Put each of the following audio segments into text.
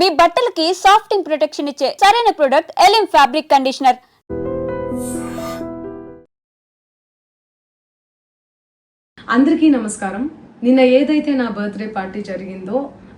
మీ బట్టలకి సాఫ్టింగ్ ప్రొటెక్షన్ ఇచ్చే సరైన ప్రొడక్ట్ ఎలిం ఫ్యాబ్రిక్ కండిషనర్ అందరికీ నమస్కారం. నిన్న ఏదైతే నా బర్త్డే పార్టీ జరిగిందో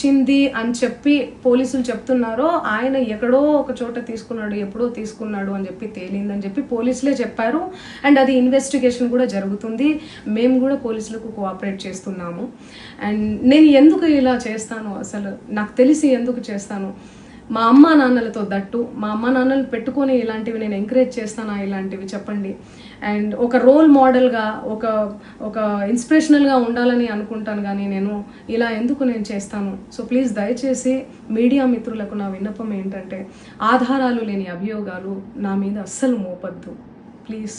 వచ్చింది అని చెప్పి పోలీసులు చెప్తున్నారో ఆయన ఎక్కడో ఒక చోట తీసుకున్నాడు ఎప్పుడో తీసుకున్నాడు అని చెప్పి తేలిందని చెప్పి పోలీసులే చెప్పారు. అండ్ అది ఇన్వెస్టిగేషన్ కూడా జరుగుతుంది. మేము కూడా పోలీసులకు కోఆపరేట్ చేస్తున్నాము. అండ్ నేను ఎందుకు ఇలా చేస్తాను అసలు? నాకు తెలిసి ఎందుకు చేస్తాను? మా అమ్మ నాన్నలతో దట్టు మా అమ్మ నాన్నలు పెట్టుకొని ఇలాంటివి నేను ఎంకరేజ్ చేస్తానా ఇలాంటివి చెప్పండి. అండ్ ఒక రోల్ మోడల్గా ఒక ఒక ఇన్స్పిరేషనల్గా ఉండాలని అనుకుంటాను కానీ నేను ఇలా ఎందుకు నేను చేస్తాను? సో ప్లీజ్ దయచేసి మీడియా మిత్రులకు నా విన్నపం ఏంటంటే ఆధారాలు లేని అభియోగాలు నా మీద అస్సలు మోపద్దు. ప్లీజ్